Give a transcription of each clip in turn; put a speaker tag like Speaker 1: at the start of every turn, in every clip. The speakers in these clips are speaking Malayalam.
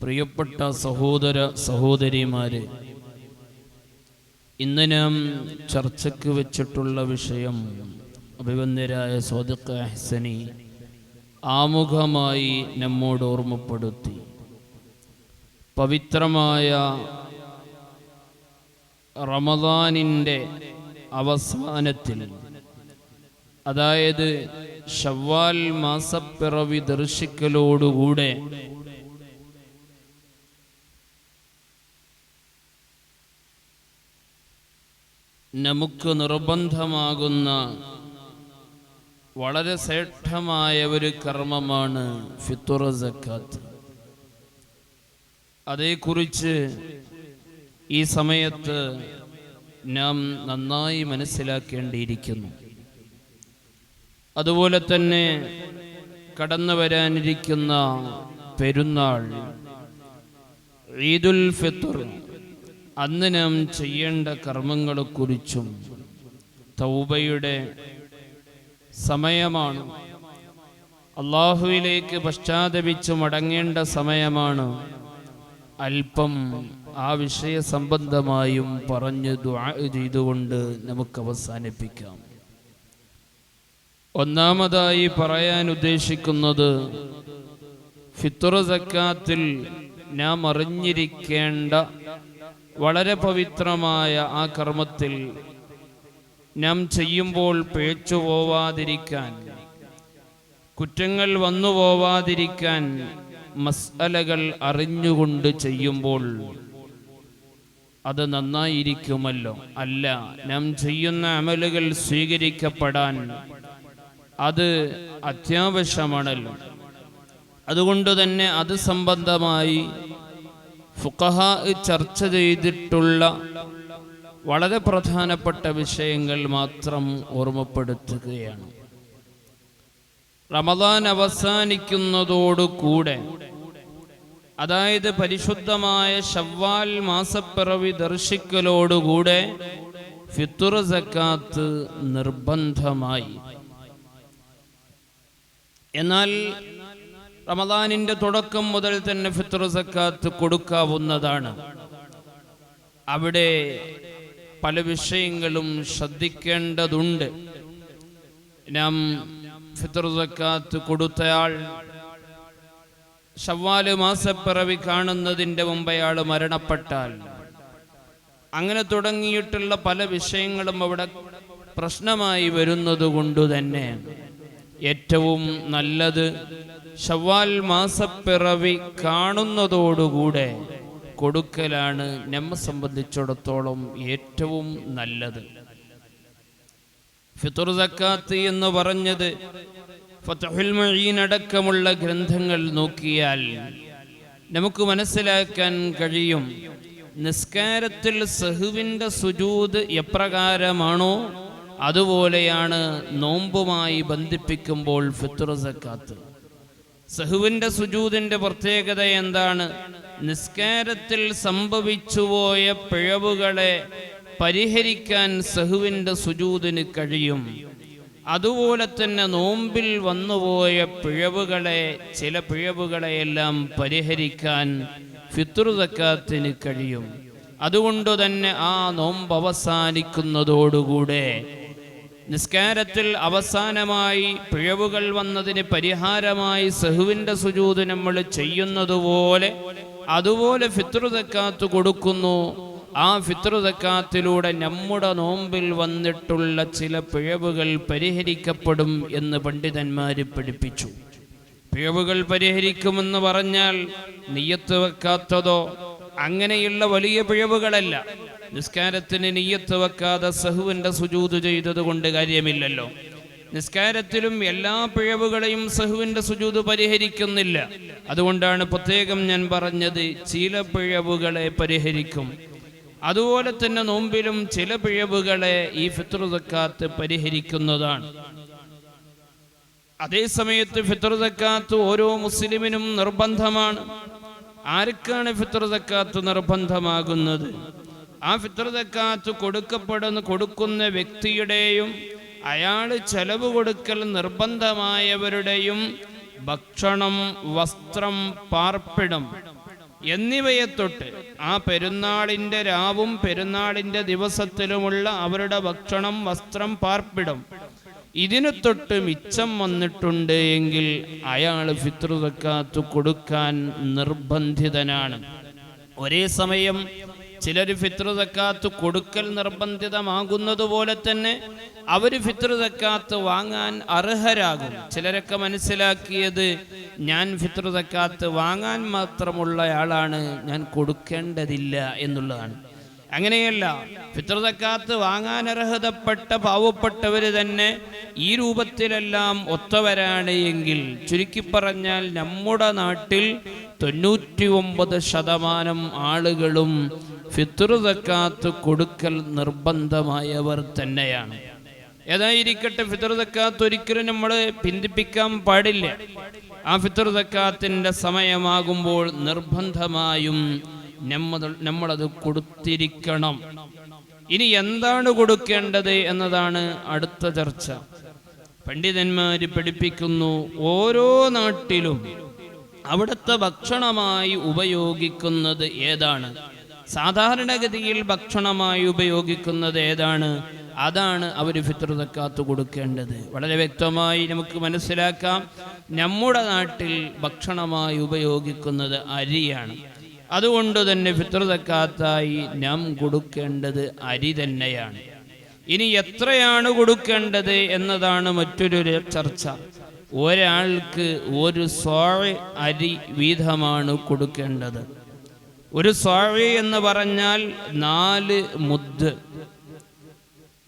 Speaker 1: പ്രിയപ്പെട്ട സഹോദര സഹോദരിമാരെ ഇന്ന് നാം ചർച്ചയ്ക്ക് വെച്ചിട്ടുള്ള വിഷയം അഭിവന്ദരായ സ്വാദിഖ് അഹ്സനി ആമുഖമായി നമ്മോട് ഓർമ്മപ്പെടുത്തി. പവിത്രമായ റമദാനിന്റെ അവസാനത്തിൽ അതായത് ഷവ്വാൽ മാസപ്പിറവി ദർശിക്കലോടുകൂടെ നമുക്ക് നിർബന്ധമാകുന്ന വളരെ ശ്രേഷ്ഠമായ ഒരു കർമ്മമാണ് ഫിത്തുറ സക്കാത്ത്. അതേക്കുറിച്ച് ഈ സമയത്ത് നാം നന്നായി മനസ്സിലാക്കേണ്ടിയിരിക്കുന്നു. അതുപോലെ തന്നെ കടന്നു വരാനിരിക്കുന്ന പെരുന്നാൾ ഈദുൽ ഫിത്തർ അന്ന് നാം ചെയ്യേണ്ട കർമ്മങ്ങളെക്കുറിച്ചും തൗബയുടെ സമയമാണ്. അള്ളാഹുവിലേക്ക് പശ്ചാത്തപിച്ച് മടങ്ങേണ്ട സമയമാണ്. അല്പം ആ വിഷയ സംബന്ധമായും പറഞ്ഞു ചെയ്തുകൊണ്ട് നമുക്ക് അവസാനിപ്പിക്കാം. ഒന്നാമതായി പറയാൻ ഉദ്ദേശിക്കുന്നത് ഫിത്തുറ സക്കാത്തിൽ നാം അറിഞ്ഞിരിക്കേണ്ട വളരെ പവിത്രമായ ആ കർമ്മത്തിൽ നാം ചെയ്യുമ്പോൾ പേച്ചു പോവാതിരിക്കാൻ കുറ്റങ്ങൾ വന്നു പോവാതിരിക്കാൻ മസ്അലകൾ അറിഞ്ഞുകൊണ്ട് ചെയ്യുമ്പോൾ അത് നന്നായിരിക്കുമല്ലോ. അല്ല നാം ചെയ്യുന്ന അമലുകൾ സ്വീകരിക്കപ്പെടാൻ അത് അത്യാവശ്യമാണല്ലോ. അതുകൊണ്ട് തന്നെ അത് സംബന്ധമായി ഫുഖഹ ചർച്ച ചെയ്തിട്ടുള്ള വളരെ പ്രധാനപ്പെട്ട വിഷയങ്ങൾ മാത്രം ഓർമ്മപ്പെടുത്തുകയാണ്. റമദാൻ അവസാനിക്കുന്നതോടുകൂടെ അതായത് പരിശുദ്ധമായ ഷവ്വാൽ മാസപ്പിറവി ദർശിക്കലോടുകൂടെ ഫിത്തുർ സക്കാത്ത് നിർബന്ധമായി. എന്നാൽ റമദാനിന്റെ തുടക്കം മുതൽ തന്നെ ഫിത്തുർ സക്കാത്ത് കൊടുക്കാവുന്നതാണ്. അവിടെ പല വിഷയങ്ങളും ശ്രദ്ധിക്കേണ്ടതുണ്ട്. നാം ഫിത്തുർ സക്കാത്ത് കൊടുത്തയാൾ ഷവ്വാൽ മാസപ്പിറവി കാണുന്നതിന്റെ മുമ്പ് അയാൾ മരണപ്പെട്ടാൽ അങ്ങനെ തുടങ്ങിയിട്ടുള്ള പല വിഷയങ്ങളും അവിടെ പ്രശ്നമായി വരുന്നത് കൊണ്ട് തന്നെ ഏറ്റവും നല്ലത് ഷവാൽ മാസപ്പിറവി കാണുന്നതോടുകൂടെ കൊടുക്കലാണ് നമ്മെ സംബന്ധിച്ചിടത്തോളം ഏറ്റവും നല്ലത്. ഫിത്തുർ സക്കാത്ത് എന്ന് പറഞ്ഞത് അടക്കമുള്ള ഗ്രന്ഥങ്ങൾ നോക്കിയാൽ നമുക്ക് മനസ്സിലാക്കാൻ കഴിയും നിസ്കാരത്തിൽ സഹുവിന്റെ സുജൂത് എപ്രകാരമാണോ അതുപോലെയാണ് നോമ്പുമായി ബന്ധിപ്പിക്കുമ്പോൾ ഫിത്തുർ സക്കാത്ത്. സഹുവിന്റെ സുജൂതിന്റെ പ്രത്യേകത എന്താണ്? നിസ്കാരത്തിൽ സംഭവിച്ചുപോയ പിഴവുകളെ പരിഹരിക്കാൻ സഹുവിന്റെ സുജൂതിന് കഴിയും. അതുപോലെ തന്നെ നോമ്പിൽ വന്നുപോയ പിഴവുകളെ ചില പിഴവുകളെയെല്ലാം പരിഹരിക്കാൻ ഫിത്രുതക്കാത്തിന് കഴിയും. അതുകൊണ്ട് തന്നെ ആ നോമ്പ് അവസാനിക്കുന്നതോടുകൂടെ നിസ്കാരത്തിൽ അവസാനമായി പിഴവുകൾ വന്നതിന് പരിഹാരമായി സഹുവിന്റെ സുജൂത് നമ്മൾ ചെയ്യുന്നതുപോലെ അതുപോലെ ഫിത്രുതക്കാത്ത് കൊടുക്കുന്നു. ആ ഫിത്രുതക്കാത്തിലൂടെ നമ്മുടെ നോമ്പിൽ വന്നിട്ടുള്ള ചില പിഴവുകൾ പരിഹരിക്കപ്പെടും എന്ന് പണ്ഡിതന്മാർ പഠിപ്പിച്ചു. പിഴവുകൾ പരിഹരിക്കുമെന്ന് പറഞ്ഞാൽ നെയ്യത്ത് വെക്കാത്തതോ അങ്ങനെയുള്ള വലിയ പിഴവുകളല്ല. നിസ്കാരത്തിന് നീയത്ത് വെക്കാതെ സഹുവിന്റെ സുജൂത് ചെയ്തത് കൊണ്ട് കാര്യമില്ലല്ലോ. നിസ്കാരത്തിലും എല്ലാ പിഴവുകളെയും സഹുവിന്റെ സുജൂത് പരിഹരിക്കുന്നില്ല. അതുകൊണ്ടാണ് പ്രത്യേകം ഞാൻ പറഞ്ഞത് ചില പിഴവുകളെ പരിഹരിക്കും. അതുപോലെ തന്നെ നോമ്പിലും ചില പിഴവുകളെ ഈ ഫിത്രുതക്കാത്ത് പരിഹരിക്കുന്നതാണ്. അതേസമയത്ത് ഫിത്രുതക്കാത്ത് ഓരോ മുസ്ലിമിനും നിർബന്ധമാണ്. ആർക്കാണ് ഫിത്രുതക്കാത്ത് നിർബന്ധമാകുന്നത്? ആ ഫിത്രതക്കാത്ത് കൊടുക്കപ്പെടുന്ന കൊടുക്കുന്ന വ്യക്തിയുടെയും അയാൾ ചെലവ് കൊടുക്കൽ നിർബന്ധമായവരുടെയും ഭക്ഷണം വസ്ത്രം പാർപ്പിടം എന്നിവയെ തൊട്ട് ആ പെരുന്നാളിന്റെ രാവും പെരുന്നാളിന്റെ ദിവസത്തിലുമുള്ള അവരുടെ ഭക്ഷണം വസ്ത്രം പാർപ്പിടം ഇതിനു തൊട്ട് മിച്ചം വന്നിട്ടുണ്ട് എങ്കിൽ അയാൾ ഫിത്ർ സക്കാത്ത് കൊടുക്കാൻ നിർബന്ധിതനാണ്. ഒരേ സമയം ചിലർ ഫിത്ർ സക്കാത്ത് കൊടുക്കൽ നിർബന്ധിതമാകുന്നതുപോലെ തന്നെ അവർ ഫിത്ർ സക്കാത്ത് വാങ്ങാൻ അർഹരാകും. ചിലരൊക്കെ മനസ്സിലാക്കിയത് ഞാൻ ഫിത്ർ സക്കാത്ത് വാങ്ങാൻ മാത്രമുള്ളയാളാണ് ഞാൻ കൊടുക്കേണ്ടതില്ല എന്നുള്ളതാണ്. അങ്ങനെയല്ല ഫിത്ർ സക്കാത്ത് വാങ്ങാൻ അർഹതപ്പെട്ട പാവപ്പെട്ടവർ തന്നെ ഈ രൂപത്തിലെല്ലാം ഒത്തവരാണ് എങ്കിൽ ചുരുക്കി പറഞ്ഞാൽ നമ്മുടെ നാട്ടിൽ തൊണ്ണൂറ്റി ഒമ്പത് ശതമാനം ആളുകളും ഫിത്ർ സക്കാത്ത് കൊടുക്കൽ നിർബന്ധമായവർ തന്നെയാണ്. ഏതായിരിക്കട്ടെ ഫിത്ർ സക്കാത്ത് ഒരിക്കലും നമ്മൾ പിന്തിപ്പിക്കാൻ പാടില്ല. ആ സക്കാത്തിന്റെ സമയമാകുമ്പോൾ നിർബന്ധമായും നമ്മൾ നമ്മളത് കൊടുത്തിരിക്കണം. ഇനി എന്താണ് കൊടുക്കേണ്ടത് എന്നതാണ് അടുത്ത ചർച്ച. പണ്ഡിതന്മാര് പഠിപ്പിക്കുന്നു ഓരോ നാട്ടിലും അവിടുത്തെ ഭക്ഷണമായി ഉപയോഗിക്കുന്നത് ഏതാണ്? സാധാരണഗതിയിൽ ഭക്ഷണമായി ഉപയോഗിക്കുന്നത് ഏതാണ്? അതാണ് അവർ ഫിത്ർ സക്കാത്ത് കൊടുക്കേണ്ടത്. വളരെ വ്യക്തമായി നമുക്ക് മനസ്സിലാക്കാം. നമ്മുടെ നാട്ടിൽ ഭക്ഷണമായി ഉപയോഗിക്കുന്നത് അരിയാണ്. അതുകൊണ്ട് തന്നെ ഫിത്രതക്കാത്തായി നാം കൊടുക്കേണ്ടത് അരി തന്നെയാണ്. ഇനി എത്രയാണ് കൊടുക്കേണ്ടത് എന്നതാണ് മറ്റൊരു ചർച്ച. ഒരാൾക്ക് ഒരു സോഴ അരി വീതമാണ് കൊടുക്കേണ്ടത്. ഒരു സ്വാഴി എന്ന് പറഞ്ഞാൽ നാല് മുദ്.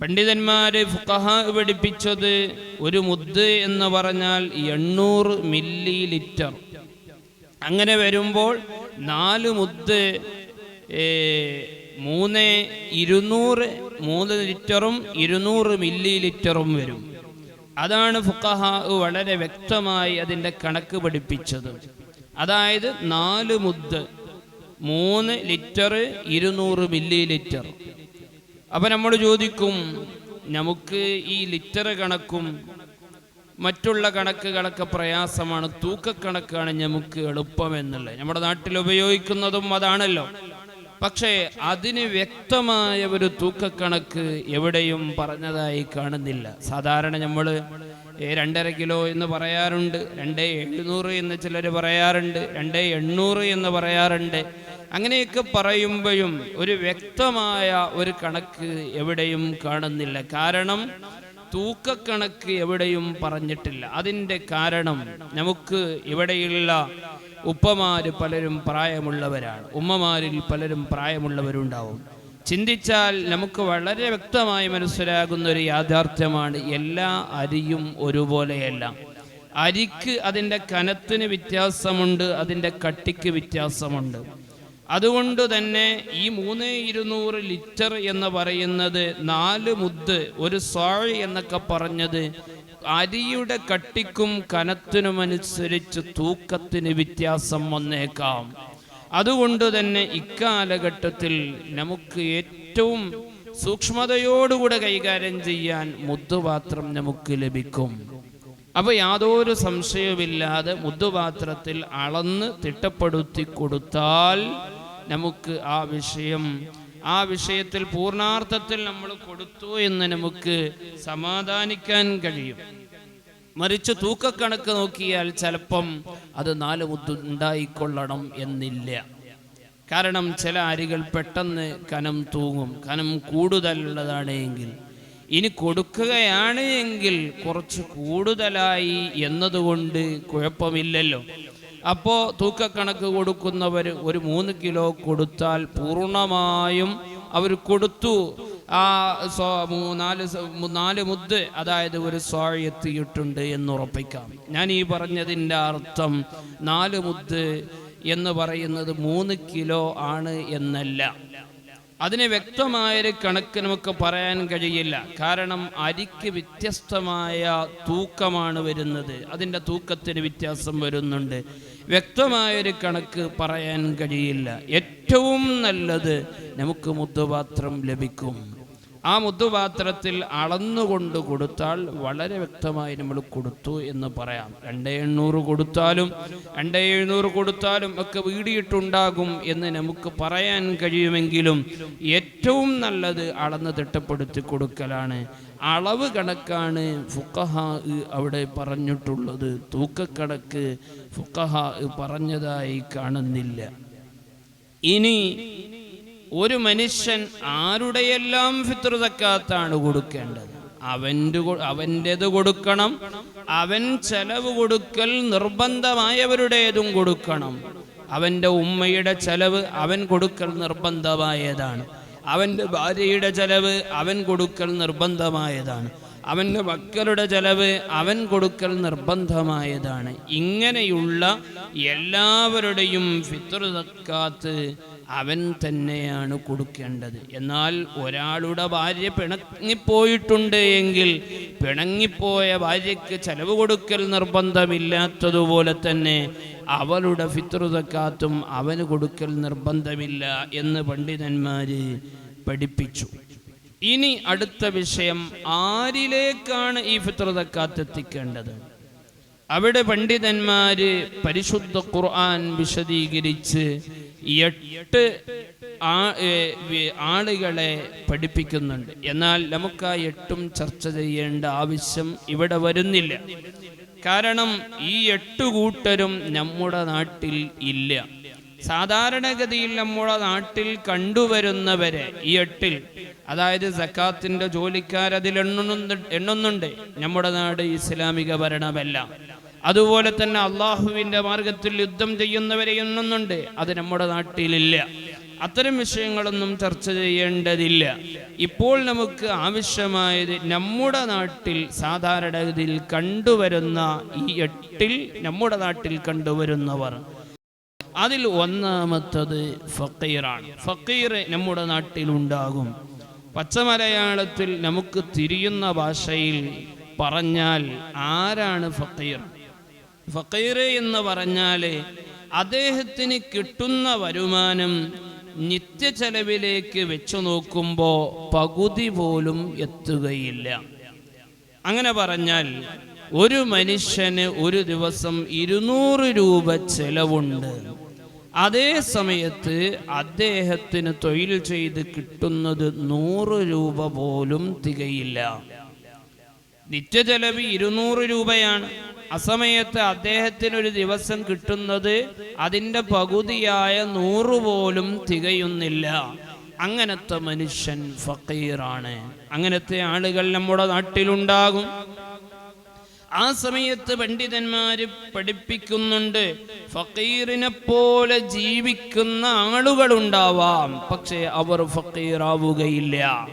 Speaker 1: പണ്ഡിതന്മാരെ ഫുഖഹ പഠിപ്പിച്ചത് ഒരു മുദ് എന്ന് പറഞ്ഞാൽ എണ്ണൂറ് മില്ലി ലിറ്റർ അങ്ങനെ വരുമ്പോൾ നാല് മുദ് മൂന്ന് ഇരുന്നൂറ് മൂന്ന് ലിറ്ററും ഇരുന്നൂറ് മില്ലി ലിറ്ററും വരും. അതാണ് ഫുഖഹ വളരെ വ്യക്തമായി അതിന്റെ കണക്ക് പഠിപ്പിച്ചത്. അതായത് നാല് മുദ്ദ് മൂന്ന് ലിറ്റർ ഇരുന്നൂറ് മില്ലി ലിറ്റർ അപ്പം നമ്മൾ ചോദിക്കും നമുക്ക് ഈ ലിറ്റർ കണക്കും മറ്റുള്ള കണക്കുകളൊക്കെ പ്രയാസമാണ് തൂക്കക്കണക്കാണ് നമുക്ക് എളുപ്പമെന്നുള്ളത്. നമ്മുടെ നാട്ടിൽ ഉപയോഗിക്കുന്നതും അതാണല്ലോ. പക്ഷേ അതിന് വ്യക്തമായ ഒരു തൂക്കക്കണക്ക് എവിടെയും പറഞ്ഞതായി കാണുന്നില്ല. സാധാരണ നമ്മൾ രണ്ടര കിലോ എന്ന് പറയാറുണ്ട് രണ്ട് എഴുന്നൂറ് എന്ന് ചിലർ പറയാറുണ്ട് രണ്ട് എണ്ണൂറ് എന്ന് പറയാറുണ്ട്. അങ്ങനെയൊക്കെ പറയുമ്പോഴും ഒരു വ്യക്തമായ ഒരു കണക്ക് എവിടെയും കാണുന്നില്ല. കാരണം തൂക്കക്കണക്ക് എവിടെയും പറഞ്ഞിട്ടില്ല. അതിന്റെ കാരണം നമുക്ക് ഇവിടെയുള്ള ഉപ്പമാര് പലരും പ്രായമുള്ളവരാണ്. ഉമ്മമാരിൽ പലരും പ്രായമുള്ളവരുണ്ടാവും. ചിന്തിച്ചാൽ നമുക്ക് വളരെ വ്യക്തമായി മനസ്സിലാകുന്ന ഒരു യാഥാർത്ഥ്യമാണ് എല്ലാ അരിയും ഒരുപോലെയല്ല. അരിക്ക് അതിന്റെ കനത്തിന് വ്യത്യാസമുണ്ട് അതിന്റെ കട്ടിക്ക് വ്യത്യാസമുണ്ട്. അതുകൊണ്ട് തന്നെ ഈ മൂന്ന് ഇരുന്നൂറ് ലിറ്റർ എന്ന് പറയുന്നത് നാല് മുത്ത് ഒരു സ്വാഴ് എന്നൊക്കെ പറഞ്ഞത് അരിയുടെ കട്ടിക്കും കനത്തിനുമനുസരിച്ച് തൂക്കത്തിന് വ്യത്യാസം വന്നേക്കാം. അതുകൊണ്ട് തന്നെ ഇക്കാലഘട്ടത്തിൽ നമുക്ക് ഏറ്റവും സൂക്ഷ്മതയോടുകൂടെ കൈകാര്യം ചെയ്യാൻ മുദ്ദുപാത്രം നമുക്ക് ലഭിക്കും. അപ്പോൾ യാതൊരു സംശയവുമില്ലാതെ മുദ്ദുപാത്രത്തിൽ അളന്ന് തിട്ടപ്പെടുത്തി കൊടുത്താൽ നമുക്ക് ആ വിഷയം ആ വിഷയത്തിൽ പൂർണാർത്ഥത്തിൽ നമ്മൾ കൊടുത്തു എന്ന് നമുക്ക് സമാധാനിക്കാൻ കഴിയും. മറിച്ച് തൂക്കക്കണക്ക് നോക്കിയാൽ ചിലപ്പം അത് നാല് മുത്ത് ഉണ്ടായിക്കൊള്ളണം എന്നില്ല. കാരണം ചില അരികൾ പെട്ടെന്ന് കനം തൂങ്ങും. കനം കൂടുതലുള്ളതാണ് എങ്കിൽ. ഇനി കൊടുക്കുകയാണ് എങ്കിൽ കുറച്ച് കൂടുതലായി എന്നതുകൊണ്ട് കുഴപ്പമില്ലല്ലോ. അപ്പോൾ തൂക്കക്കണക്ക് കൊടുക്കുന്നവർ ഒരു മൂന്ന് കിലോ കൊടുത്താൽ പൂർണമായും അവർ കൊടുത്തു. ആ നാല് നാല് മുദ് അതായത് ഒരു സ്വാഴി എത്തിയിട്ടുണ്ട് എന്ന് ഉറപ്പിക്കാം. ഞാൻ ഈ പറഞ്ഞതിന്റെ അർത്ഥം നാല് മുദ് എന്ന് പറയുന്നത് മൂന്ന് കിലോ ആണ് എന്നല്ല. അതിന് വ്യക്തമായൊരു കണക്ക് നമുക്ക് പറയാൻ കഴിയില്ല. കാരണം അരിക്ക് വ്യത്യസ്തമായ തൂക്കമാണ് വരുന്നത്. അതിന്റെ തൂക്കത്തിന് വ്യത്യാസം വരുന്നുണ്ട്. വ്യക്തമായൊരു കണക്ക് പറയാൻ കഴിയില്ല. ഏറ്റവും നല്ലത് നമുക്ക് മുദ്ദപാത്രം ലഭിക്കും. ആ മുദ്ദുപാത്രത്തിൽ അളന്നുകൊണ്ട് കൊടുത്താൽ വളരെ വ്യക്തമായി നമ്മൾ കൊടുത്തു എന്ന് പറയാം. രണ്ടേ എണ്ണൂറ് കൊടുത്താലും രണ്ടേ എഴുന്നൂറ് കൊടുത്താലും ഒക്കെ വീടിയിട്ടുണ്ടാകും എന്ന് നമുക്ക് പറയാൻ കഴിയുമെങ്കിലും ഏറ്റവും നല്ലത് അളന്ന് തിട്ടപ്പെടുത്തി കൊടുക്കലാണ്. അളവ് കണക്കാണ് ഫുക്കഹ അവിടെ പറഞ്ഞിട്ടുള്ളത്. തൂക്കക്കണക്ക് ഫുക്കഹ പറഞ്ഞതായി കാണുന്നില്ല. ഇനി ഒരു മനുഷ്യൻ ആരുടെയെല്ലാം ഫിത്ർ സക്കാത്താണ് കൊടുക്കേണ്ടത്? അവന്റെ അവന്റെത് കൊടുക്കണം അവൻ ചെലവ് കൊടുക്കൽ നിർബന്ധമായവരുടേതും കൊടുക്കണം. അവന്റെ ഉമ്മയുടെ ചെലവ് അവൻ കൊടുക്കൽ നിർബന്ധമായതാണ്. അവന്റെ ഭാര്യയുടെ ചെലവ് അവൻ കൊടുക്കൽ നിർബന്ധമായതാണ്. അവന്റെ മക്കളുടെ ചെലവ് അവൻ കൊടുക്കൽ നിർബന്ധമായതാണ്. ഇങ്ങനെയുള്ള എല്ലാവരുടെയും ഫിത്ർ സക്കാത്ത് അവൻ തന്നെയാണ് കൊടുക്കേണ്ടത്. എന്നാൽ ഒരാളുടെ ഭാര്യ പിണങ്ങിപ്പോയിട്ടുണ്ട് എങ്കിൽ പിണങ്ങിപ്പോയ ഭാര്യയ്ക്ക് ചെലവ് കൊടുക്കൽ നിർബന്ധമില്ലാത്തതുപോലെ തന്നെ അവളുടെ ഫിത്രുതക്കാത്തും അവന് കൊടുക്കൽ നിർബന്ധമില്ല എന്ന് പണ്ഡിതന്മാർ പഠിപ്പിച്ചു. ഇനി അടുത്ത വിഷയം ആരിലേക്കാണ് ഈ ഫിത്രുതക്കാത്ത് എത്തിക്കേണ്ടത്? അവിടെ പണ്ഡിതന്മാര് പരിശുദ്ധ ഖുർആൻ വിശദീകരിച്ച് എട്ട് ആളുകളെ പഠിപ്പിക്കുന്നുണ്ട്. എന്നാൽ നമുക്ക് ആ എട്ടും ചർച്ച ചെയ്യേണ്ട ആവശ്യം ഇവിടെ വരുന്നില്ല. കാരണം ഈ എട്ട് കൂട്ടരും നമ്മുടെ നാട്ടിൽ ഇല്ല. സാധാരണഗതിയിൽ നമ്മുടെ നാട്ടിൽ കണ്ടുവരുന്നവരെ ഈ എട്ടിൽ അതായത് സക്കാത്തിന്റെ ജോലിക്കാരതിൽ എണ്ണുന്നുണ്ട് എണ്ണുന്നുണ്ട്. നമ്മുടെ നാട് ഇസ്ലാമിക ഭരണമല്ല. അതുപോലെ തന്നെ അള്ളാഹുവിന്റെ മാർഗത്തിൽ യുദ്ധം ചെയ്യുന്നവരെ എണ്ണുന്നുണ്ട്. അത് നമ്മുടെ നാട്ടിലില്ല. അത്തരം വിഷയങ്ങളൊന്നും ചർച്ച ചെയ്യേണ്ടതില്ല. ഇപ്പോൾ നമുക്ക് ആവശ്യമായത് നമ്മുടെ നാട്ടിൽ സാധാരണഗതിയിൽ കണ്ടുവരുന്ന ഈ എട്ടിൽ നമ്മുടെ നാട്ടിൽ കണ്ടുവരുന്നവർ. അതിൽ ഒന്നാമത്തത് ഫക്കീറാണ്. ഫക്കീർ നമ്മുടെ നാട്ടിലുണ്ടാകും പച്ചമലയാളത്തിൽ നമുക്ക് തിരിയുന്ന ഭാഷയിൽ പറഞ്ഞാൽ ആരാണ് ഫക്കീർ? ഫക്കീർ എന്ന് പറഞ്ഞാൽ അദ്ദേഹത്തിന് കിട്ടുന്ന വരുമാനം നിത്യ നിത്യചെലവിലേക്ക് വെച്ചു നോക്കുമ്പോൾ പകുതി പോലും എത്തുകയില്ല. അങ്ങനെ പറഞ്ഞാൽ ഒരു മനുഷ്യന് ഒരു ദിവസം ഇരുന്നൂറ് രൂപ ചെലവുണ്ട്. അതേ സമയത്ത് അദ്ദേഹത്തിന് തൊഴിൽ ചെയ്ത് കിട്ടുന്നത് നൂറ് രൂപ പോലും തികയില്ല. നിത്യ നിത്യചെലവ് ഇരുന്നൂറ് രൂപയാണ്. അസമയത്ത് അദ്ദേഹത്തിന് ഒരു ദിവസം കിട്ടുന്നത് അതിന്റെ പകുതിയായ നൂറ് പോലും തികയുന്നില്ല. അങ്ങനത്തെ മനുഷ്യൻ ഫക്കീറാണ്. അങ്ങനത്തെ ആളുകൾ നമ്മുടെ നാട്ടിലുണ്ടാകും. ആ സമയത്ത് പണ്ഡിതന്മാര് പഠിപ്പിക്കുന്നുണ്ട് ഫക്കീറിനെ പോലെ ജീവിക്കുന്ന ആളുകളുണ്ടാവാം പക്ഷെ അവർ ഫക്കീറാവുകയില്ല.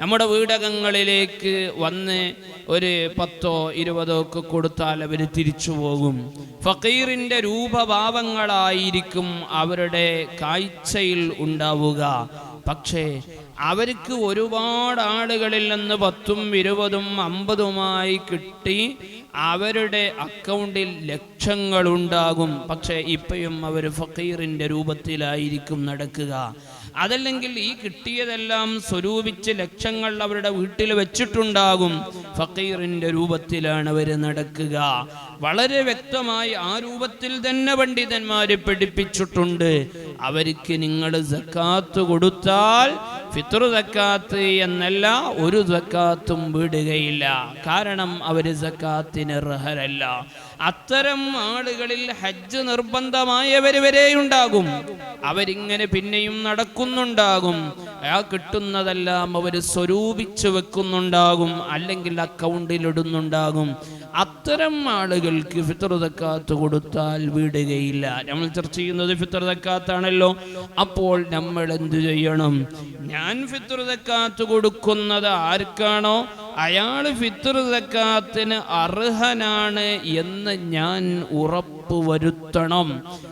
Speaker 1: നമ്മുടെ വീടകങ്ങളിലേക്ക് വന്ന് ഒരു പത്തോ ഇരുപതോ ഒക്കെ കൊടുത്താൽ അവർ തിരിച്ചു പോകും. ഫക്കീറിന്റെ രൂപഭാവങ്ങളായിരിക്കും അവരുടെ കാഴ്ചയിൽ ഉണ്ടാവുക. പക്ഷേ അവർക്ക് ഒരുപാട് ആളുകളിൽ നിന്ന് പത്തും ഇരുപതും അമ്പതുമായി കിട്ടി അവരുടെ അക്കൗണ്ടിൽ ലക്ഷങ്ങളുണ്ടാകും. പക്ഷേ ഇപ്പോഴും അവർ ഫക്കീറിന്റെ രൂപത്തിലായിരിക്കും നടക്കുക. അതല്ലെങ്കിൽ ഈ കിട്ടിയതെല്ലാം സ്വരൂപിച്ച് ലക്ഷങ്ങൾ അവരുടെ വീട്ടിൽ വെച്ചിട്ടുണ്ടാകും. ഫക്കീറിന്റെ രൂപത്തിലാണ് അവർ നടക്കുക. വളരെ വ്യക്തമായി ആ രൂപത്തിൽ തന്നെ പണ്ഡിതന്മാരെ പഠിപ്പിച്ചിട്ടുണ്ട്. അവർക്ക് നിങ്ങൾ സക്കാത്ത് കൊടുത്താൽ ഫിത്ർ സക്കാത്ത് എന്നല്ല ഒരു സക്കാത്തും വിടുകയില്ല. കാരണം അവർ സക്കാത്തിന് അർഹരല്ല. അത്തരം ആളുകളിൽ ഹജ്ജ് നിർബന്ധമായവർ വരെ ഉണ്ടാകും അവരിങ്ങനെ പിന്നെയും നടക്കുന്നുണ്ടാകും. ആ കിട്ടുന്നതെല്ലാം അവർ സ്വരൂപിച്ചു വെക്കുന്നുണ്ടാകും. അല്ലെങ്കിൽ അക്കൗണ്ടിൽ ഇടുന്നുണ്ടാകും. അത്തരം ആളുകൾക്ക് ഫിത്തർ തക്കാത്ത് കൊടുത്താൽ വിടുകയില്ല. നമ്മൾ ചർച്ച ചെയ്യുന്നത് ഫിത്തർ തക്കാത്താണല്ലോ അപ്പോൾ നമ്മൾ എന്ത് ചെയ്യണം? ഞാൻ ഫിത്തർ തക്കാത്ത് കൊടുക്കുന്നത് ആർക്കാണോ? അയാൾ ഫിത്തർ തക്കാത്തിന് അർഹനാണ് എന്ന് ഞാൻ ഉറപ്പ് വരുത്തണം.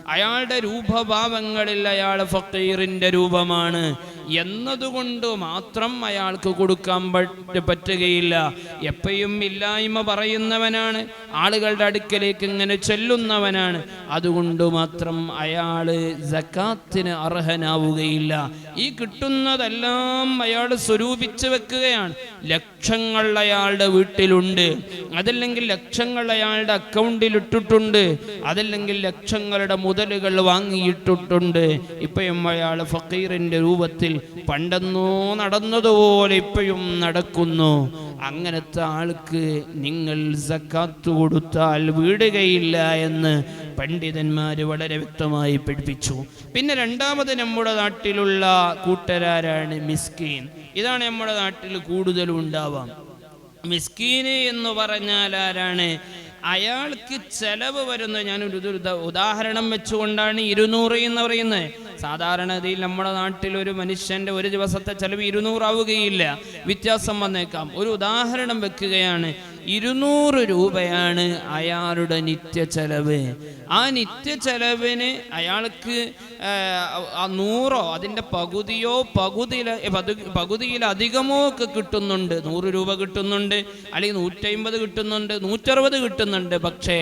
Speaker 1: അയാളുടെ രൂപഭാവങ്ങളിൽ അയാൾ ഫക്കീറിന്റെ രൂപമാണ്. എന്നതുകൊണ്ട് മാത്രം അയാൾക്ക് കൊടുക്കാൻ പറ്റ- പറ്റുകയില്ല. എപ്പോഴും ഇല്ലായ്മ പറയുന്നവനാണ്. ആളുകളുടെ അടുക്കലേക്ക് ഇങ്ങനെ ചെല്ലുന്നവനാണ്. അതുകൊണ്ട് മാത്രം അയാൾ ജക്കാത്തിന് അർഹനാവുകയില്ല. ഈ കിട്ടുന്നതെല്ലാം അയാൾ സ്വരൂപിച്ച് വെക്കുകയാണ്. ലക്ഷങ്ങൾ അയാളുടെ വീട്ടിലുണ്ട്. അതല്ലെങ്കിൽ ലക്ഷങ്ങൾ അയാളുടെ അക്കൗണ്ടിൽ ഇട്ടിട്ടുണ്ട് അതല്ലെങ്കിൽ ലക്ഷങ്ങളുടെ മുതലുകൾ വാങ്ങിയിട്ടിട്ടുണ്ട്. ഇപ്പോഴും അയാൾ ഫക്കീറിന്റെ രൂപത്തിൽ പണ്ടെന്നോ നടന്നതുപോലെ ഇപ്പോഴും നടക്കുന്നു. അങ്ങനത്തെ ആൾക്ക് നിങ്ങൾ സക്കാത്ത് കൊടുത്താൽ വീടുകയില്ല എന്ന് പണ്ഡിതന്മാർ വളരെ വ്യക്തമായി പഠിപ്പിച്ചു. പിന്നെ രണ്ടാമത് നമ്മുടെ നാട്ടിലുള്ള കൂട്ടരാരാണ് മിസ്കീൻ. ഇതാണ് നമ്മുടെ നാട്ടിൽ കൂടുതലും ഉണ്ടാവാം. മിസ്കീന് എന്ന് പറഞ്ഞാൽ ആരാണ്? അയാൾക്ക് ചെലവ് വരുന്ന ഞാൻ ഒരു ഉദാഹരണം വെച്ചുകൊണ്ടാണ് ഇരുന്നൂറ് എന്ന് പറയുന്നത്. സാധാരണഗതിയിൽ നമ്മുടെ നാട്ടിൽ ഒരു മനുഷ്യന്റെ ഒരു ദിവസത്തെ ചെലവ് ഇരുന്നൂറാവുകയില്ല. വ്യത്യാസം വന്നേക്കാം. ഒരു ഉദാഹരണം വെക്കുകയാണ്. ഇരുന്നൂറ് രൂപയാണ് അയാളുടെ നിത്യ ചെലവ്. ആ നിത്യ ചെലവിന് അയാൾക്ക് നൂറോ അതിന്റെ പകുതിയോ പകുതിയിൽ പകുതിയിലധികമോ ഒക്കെ കിട്ടുന്നുണ്ട്. നൂറ് രൂപ കിട്ടുന്നുണ്ട് അല്ലെങ്കിൽ നൂറ്റമ്പത് കിട്ടുന്നുണ്ട് നൂറ്ററുപത് കിട്ടുന്നുണ്ട്. പക്ഷേ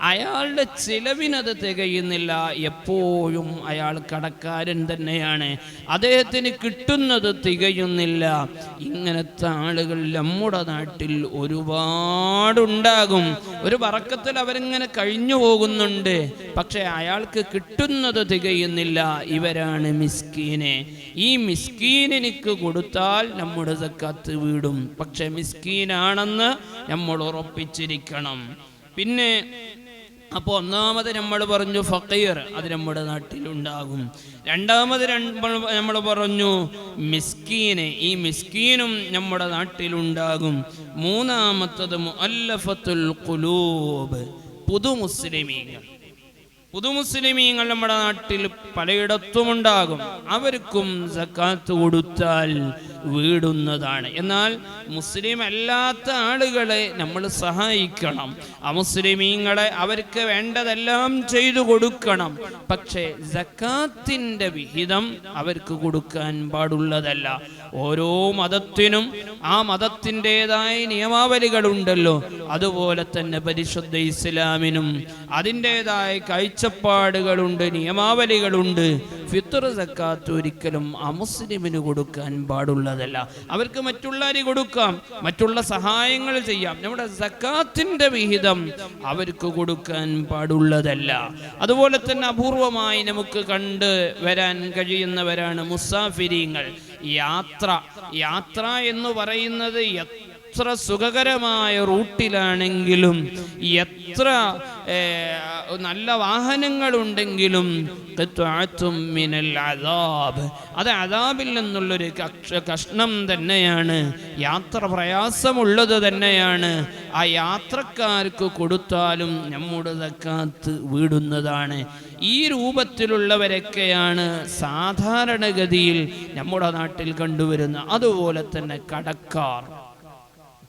Speaker 1: അയാളുടെ ചിലവിനത് തികയുന്നില്ല. എപ്പോഴും അയാൾ കടക്കാരൻ തന്നെയാണ്. അദ്ദേഹത്തിന് കിട്ടുന്നത് തികയുന്നില്ല. ഇങ്ങനത്തെ ആളുകൾ നമ്മുടെ നാട്ടിൽ ഒരുപാടുണ്ടാകും. ഒരു വറക്കത്തിൽ അവരിങ്ങനെ കഴിഞ്ഞു പോകുന്നുണ്ട്. പക്ഷെ അയാൾക്ക് കിട്ടുന്നത് തികയുന്നില്ല. ഇവരാണ് മിസ്കീനെ. ഈ മിസ്കീനെനിക്ക് കൊടുത്താൽ നമ്മുടെ സക്കാത്ത് വീടും. പക്ഷെ മിസ്കീനാണെന്ന് നമ്മൾ ഉറപ്പിച്ചിരിക്കണം. പിന്നെ അപ്പോൾ ഒന്നാമത് നമ്മൾ പറഞ്ഞു ഫക്കീർ അത് നമ്മുടെ നാട്ടിലുണ്ടാകും. രണ്ടാമത് നമ്മൾ പറഞ്ഞു മിസ്കീന് ഈ മിസ്കീനും നമ്മുടെ നാട്ടിലുണ്ടാകും. മൂന്നാമത്തത് മുഅല്ലഫത്തുൽ ഖുലൂബ് പുതു മുസ്ലിമീങ്ങൾ. പുതു മുസ്ലിമീങ്ങൾ നമ്മുടെ നാട്ടിൽ പലയിടത്തും ഉണ്ടാകും അവർക്കും സക്കാത്ത് കൊടുത്താൽ വീടുന്നതാണ്. എന്നാൽ മുസ്ലിം അല്ലാത്ത ആളുകളെ നമ്മൾ സഹായിക്കണം. അമുസ്ലിമീങ്ങളെ അവർക്ക് വേണ്ടതെല്ലാം ചെയ്തു കൊടുക്കണം. പക്ഷേ ജക്കാത്തിന്റെ വിഹിതം അവർക്ക് കൊടുക്കാൻ പാടുള്ളതല്ല. ഓരോ മതത്തിനും ആ മതത്തിന്റെതായ നിയമാവലികളുണ്ടല്ലോ. അതുപോലെ തന്നെ പരിശുദ്ധ ഇസ്ലാമിനും അതിന്റെതായ കാഴ്ചപ്പാടുകളുണ്ട് നിയമാവലികളുണ്ട്. ഫിത്തർ സക്കാത്ത് ഒരിക്കലും അമുസ്ലിമിന് കൊടുക്കാൻ പാടുള്ളതല്ല അവർക്ക് മറ്റുള്ള അരി കൊടുക്കാം മറ്റുള്ള സഹായങ്ങൾ ചെയ്യാം. നമ്മുടെ സക്കാത്തിന്റെ വിഹിതം അവർക്ക് കൊടുക്കാൻ പാടുള്ളതല്ല. അതുപോലെ തന്നെ അപൂർവമായി നമുക്ക് കണ്ട് വരാൻ കഴിയുന്നവരാണ് മുസാഫിരിങ്ങൾ. യാത്ര യാത്ര എന്ന് പറയുന്നത് എത്ര സുഖകരമായ റൂട്ടിലാണെങ്കിലും എത്ര നല്ല വാഹനങ്ങളുണ്ടെങ്കിലും മിനൽ അദാബ്. അത് അതാബിൽ നിന്നുള്ളൊരു കഷ്ണം തന്നെയാണ്. യാത്ര പ്രയാസമുള്ളത് തന്നെയാണ്. ആ യാത്രക്കാർക്ക് കൊടുത്താലും നമ്മുടെ തക്കാത്ത് വീടുന്നതാണ്. ഈ രൂപത്തിലുള്ളവരൊക്കെയാണ് സാധാരണഗതിയിൽ നമ്മുടെ നാട്ടിൽ കണ്ടുവരുന്ന അതുപോലെ തന്നെ കടക്കാർ.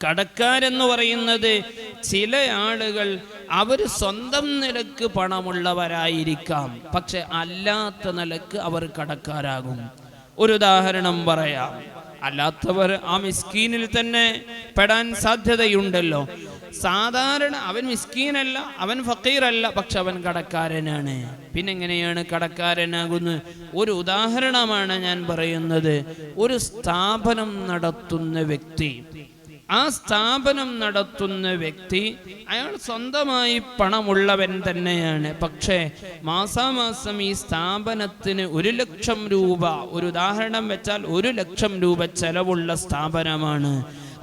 Speaker 1: കടക്കാരെന്ന് പറയുന്നത് ചില ആളുകൾ അവർ സ്വന്തം നിലയ്ക്ക് പണമുള്ളവരായിരിക്കാം. പക്ഷെ അല്ലാത്ത നിലയ്ക്ക് അവർ കടക്കാരാകും. ഒരു ഉദാഹരണം പറയാം. അല്ലാത്തവർ ആ മിസ്കീനിൽ തന്നെ പെടാൻ സാധ്യതയുണ്ടല്ലോ. സാധാരണ അവൻ മിസ്കീനല്ല അവൻ ഫക്കീറല്ല പക്ഷെ അവൻ കടക്കാരനാണ്. പിന്നെ എങ്ങനെയാണ് കടക്കാരനാകുന്നത്? ഒരു ഉദാഹരണമാണ് ഞാൻ പറയുന്നത്. ഒരു സ്ഥാപനം നടത്തുന്ന വ്യക്തി ആ സ്ഥാപനം നടത്തുന്ന വ്യക്തി അയാൾ സ്വന്തമായി പണമുള്ളവൻ തന്നെയാണ്. പക്ഷേ മാസാമാസം ഈ സ്ഥാപനത്തിന് ഒരു ലക്ഷം രൂപ ഒരു ഉദാഹരണം വെച്ചാൽ ഒരു ലക്ഷം രൂപ ചെലവുള്ള സ്ഥാപനമാണ്.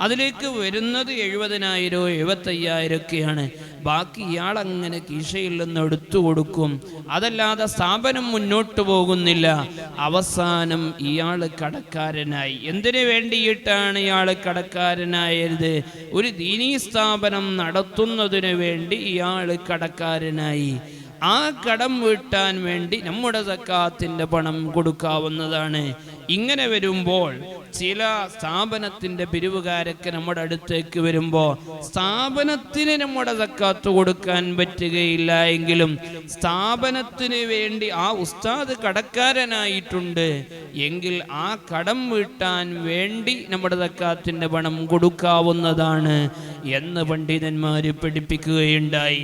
Speaker 1: അതിലേക്ക് വരുന്നത് എഴുപതിനായിരോ എഴുപത്തയ്യായിരമൊക്കെയാണ് ബാക്കി ഇയാൾ അങ്ങനെ കീശയിൽ നിന്ന് എടുത്തു കൊടുക്കും. അതല്ലാതെ സ്ഥാപനം മുന്നോട്ട് പോകുന്നില്ല. അവസാനം ഇയാൾ കടക്കാരനായി. എന്തിനു വേണ്ടിയിട്ടാണ് ഇയാൾ കടക്കാരനായത്? ഒരു ദീനീ സ്ഥാപനം നടത്തുന്നതിന് വേണ്ടി ഇയാൾ കടക്കാരനായി. ആ കടം വീട്ടാൻ വേണ്ടി നമ്മുടെ സക്കാത്തിന്റെ പണം കൊടുക്കാവുന്നതാണ്. ഇങ്ങനെ വരുമ്പോൾ ചില സ്ഥാപനത്തിന്റെ പിരിവുകാരൊക്കെ നമ്മുടെ അടുത്തേക്ക് വരുമ്പോൾ സ്ഥാപനത്തിന് നമ്മുടെ സക്കാത്ത് കൊടുക്കാൻ പറ്റുകയില്ല എങ്കിലും സ്ഥാപനത്തിന് വേണ്ടി ആ ഉസ്താദ് കടക്കാരനായിട്ടുണ്ട് എങ്കിൽ ആ കടം വീട്ടാൻ വേണ്ടി നമ്മുടെ സക്കാത്തിന്റെ പണം കൊടുക്കാവുന്നതാണ് എന്ന് പണ്ഡിതന്മാർ പഠിപ്പിക്കുകയുണ്ടായി.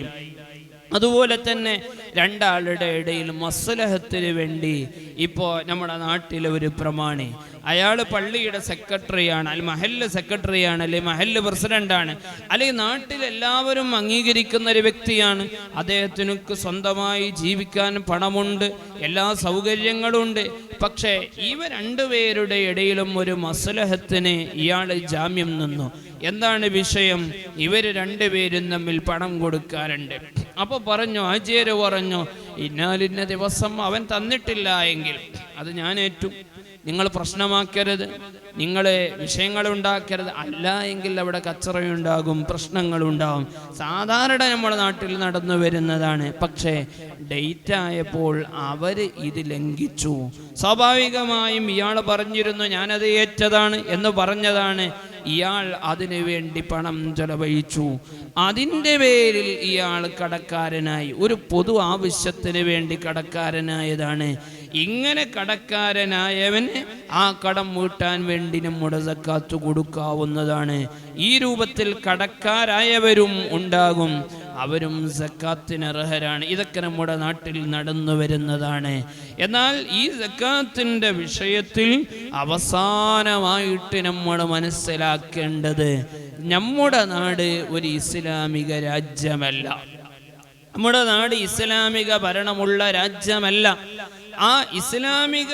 Speaker 1: അതുപോലെ തന്നെ രണ്ടാളുടെ ഇടയിൽ മസ്ലഹത്തിന് വേണ്ടി ഇപ്പോൾ നമ്മുടെ നാട്ടിലെ ഒരു പ്രമാണി. അയാൾ പള്ളിയുടെ സെക്രട്ടറിയാണ് അല്ലെങ്കിൽ മഹല്ല് സെക്രട്ടറിയാണ് അല്ലെങ്കിൽ മഹല്ല് പ്രസിഡന്റാണ് അല്ലെങ്കിൽ നാട്ടിലെല്ലാവരും അംഗീകരിക്കുന്ന ഒരു വ്യക്തിയാണ്. അദ്ദേഹത്തിനൊക്കെ സ്വന്തമായി ജീവിക്കാൻ പണമുണ്ട് എല്ലാ സൗകര്യങ്ങളുമുണ്ട് പക്ഷേ ഇവ രണ്ടുപേരുടെ ഇടയിലും ഒരു മസ്ലഹത്തിന് ഇയാൾ ജാമ്യം നിന്നു. എന്താണ് വിഷയം? ഇവർ രണ്ടുപേരും തമ്മിൽ പണം കൊടുക്കാറുണ്ട്. അപ്പൊ പറഞ്ഞു ആചാര്യ പറഞ്ഞു ഇന്നാലിന്ന ദിവസം അവൻ തന്നിട്ടില്ല എങ്കിൽ അത് ഞാൻ ഏറ്റു. നിങ്ങൾ പ്രശ്നമാക്കരുത്. നിങ്ങളെ വിഷയങ്ങൾ ഉണ്ടാക്കരുത് അല്ല എങ്കിൽ അവിടെ കച്ചറയുണ്ടാകും പ്രശ്നങ്ങളുണ്ടാകും. സാധാരണ നമ്മുടെ നാട്ടിൽ നടന്നു വരുന്നതാണ്. പക്ഷേ ഡേറ്റ് ആയപ്പോൾ അവർ ഇത് ലംഘിച്ചു. സ്വാഭാവികമായും ഇയാൾ പറഞ്ഞിരുന്നു ഞാനത് ഏറ്റതാണ് എന്ന് പറഞ്ഞതാണ്. ഇയാൾ അതിനുവേണ്ടി പണം ചെലവഴിച്ചു. അതിന്റെ പേരിൽ ഇയാൾ കടക്കാരനായി. ഒരു പൊതു ആവശ്യത്തിന് വേണ്ടി കടക്കാരനായതാണ്. ഇങ്ങനെ കടക്കാരനായവന് ആ കടം വീട്ടാൻ വേണ്ടി നമ്മുടെ സക്കാത്ത് കൊടുക്കാവുന്നതാണ്. ഈ രൂപത്തിൽ കടക്കാരായവരും ഉണ്ടാകും. അവരും സക്കാത്തിന് അർഹരാണ് ഇതൊക്കെ നമ്മുടെ നാട്ടിൽ നടന്നു വരുന്നതാണ്. എന്നാൽ ഈ സക്കാത്തിന്റെ വിഷയത്തിൽ അവസാനമായിട്ട് നമ്മൾ മനസ്സിലാക്കേണ്ടത് നമ്മുടെ നാട് ഒരു ഇസ്ലാമിക രാജ്യമല്ല. നമ്മുടെ നാട് ഇസ്ലാമിക ഭരണമുള്ള രാജ്യമല്ല. ആ ഇസ്ലാമിക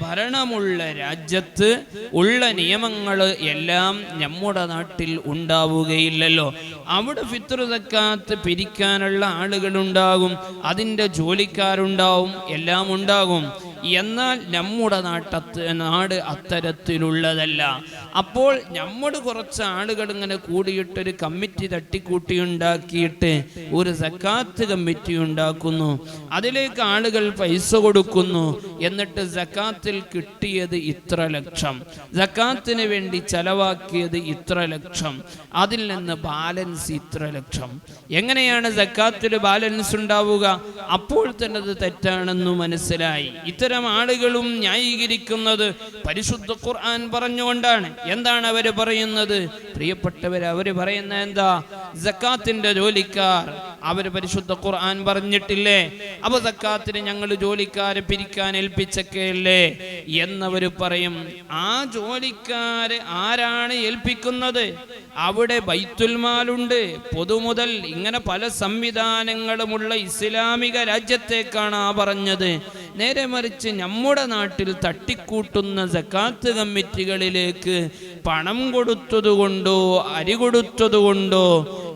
Speaker 1: ഭരണമുള്ള രാജ്യത്ത് ഉള്ള നിയമങ്ങൾ എല്ലാം നമ്മുടെ നാട്ടിൽ ഉണ്ടാവുകയില്ലല്ലോ. അവിടെ ഫിത്രുതക്കാത്ത് പിരിക്കാനുള്ള ആളുകളുണ്ടാകും അതിന്റെ ജോലിക്കാരുണ്ടാവും എല്ലാം ഉണ്ടാകും എന്നാൽ നമ്മുടെ നാട്ടത്ത് നാട് അത്തരത്തിലുള്ളതല്ല. അപ്പോൾ നമ്മുടെ കുറച്ച് ആളുകൾ ഇങ്ങനെ കൂടിയിട്ടൊരു കമ്മിറ്റി തട്ടിക്കൂട്ടി ഉണ്ടാക്കിയിട്ട് ഒരു സക്കാത്ത് കമ്മിറ്റി ഉണ്ടാക്കുന്നു. അതിലേക്ക് ആളുകൾ പൈസ കൊടുക്കുന്നു. എന്നിട്ട് സക്കാത്തിൽ കിട്ടിയത് ഇത്ര ലക്ഷം. സക്കാത്തിന് വേണ്ടി ചെലവാക്കിയത് ഇത്ര ലക്ഷം. അതിൽ നിന്ന് ബാലൻസ് ഇത്ര ലക്ഷം. എങ്ങനെയാണ് സക്കാത്തിൽ ബാലൻസ് ഉണ്ടാവുക? അപ്പോൾ തന്നെ അത് തെറ്റാണെന്ന് മനസ്സിലായി. ഇത്തരം ആളുകളും ന്യായീകരിക്കുന്നത് പരിശുദ്ധ ഖുർആൻ പറഞ്ഞുകൊണ്ടാണ്. എന്താണ് അവർ പറയുന്നത്? പ്രിയപ്പെട്ടവർ അവർ പറയുന്ന എന്താ? ജക്കാത്തിന്റെ ജോലിക്കാർ. അവർ പരിശുദ്ധ ഖുർആൻ പറഞ്ഞിട്ടില്ലേ? അപ്പൊ സക്കാത്തിന് ഞങ്ങൾ ജോലിക്കാരെ പിരിക്കാൻ ഏൽപ്പിച്ചൊക്കെയല്ലേ? എന്നവർ പറയും ആ ജോലിക്കാരെ ആരാണ് ഏൽപ്പിക്കുന്നത്? അവിടെ ബൈത്തുൽമാലുണ്ട് പൊതുമുതൽ ഇങ്ങനെ പല സംവിധാനങ്ങളുമുള്ള ഇസ്ലാമിക രാജ്യത്തേക്കാണ് ആ പറഞ്ഞത്. നേരെ മറിച്ച് നമ്മുടെ നാട്ടിൽ തട്ടിക്കൂട്ടുന്ന സക്കാത്ത് കമ്മിറ്റികളിലേക്ക് പണം കൊടുത്തതുകൊണ്ടോ അരി കൊടുത്തതുകൊണ്ടോ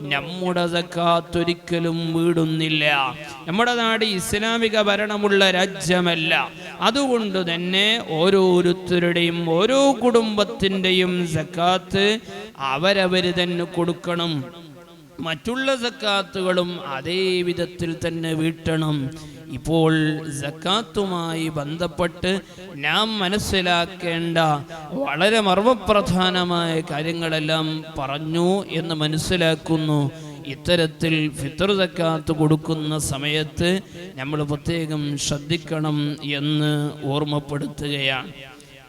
Speaker 1: നമ്മുടെ സക്കാത്ത് ഒരിക്കലും വീടുന്നില്ല. നമ്മുടെ നാട് ഇസ്ലാമിക ഭരണമുള്ള രാജ്യമല്ല. അതുകൊണ്ട് തന്നെ ഓരോരുത്തരുടെയും ഓരോ കുടുംബത്തിന്റെയും സക്കാത്ത് അവരവർ തന്നെ കൊടുക്കണം. മറ്റുള്ള സക്കാത്തുകളും അതേ വിധത്തിൽ തന്നെ വീട്ടണം. ഇപ്പോൾ ജക്കാത്തുമായി ബന്ധപ്പെട്ട് നാം മനസ്സിലാക്കേണ്ട വളരെ മർമ്മപ്രധാനമായ കാര്യങ്ങളെല്ലാം പറഞ്ഞു എന്ന് മനസ്സിലാക്കുന്നു. ഇത്തരത്തിൽ ഫിത്തർ സക്കാത്ത് കൊടുക്കുന്ന സമയത്ത് നമ്മൾ പ്രത്യേകം ശ്രദ്ധിക്കണം എന്ന് ഓർമ്മപ്പെടുത്തുകയാണ്.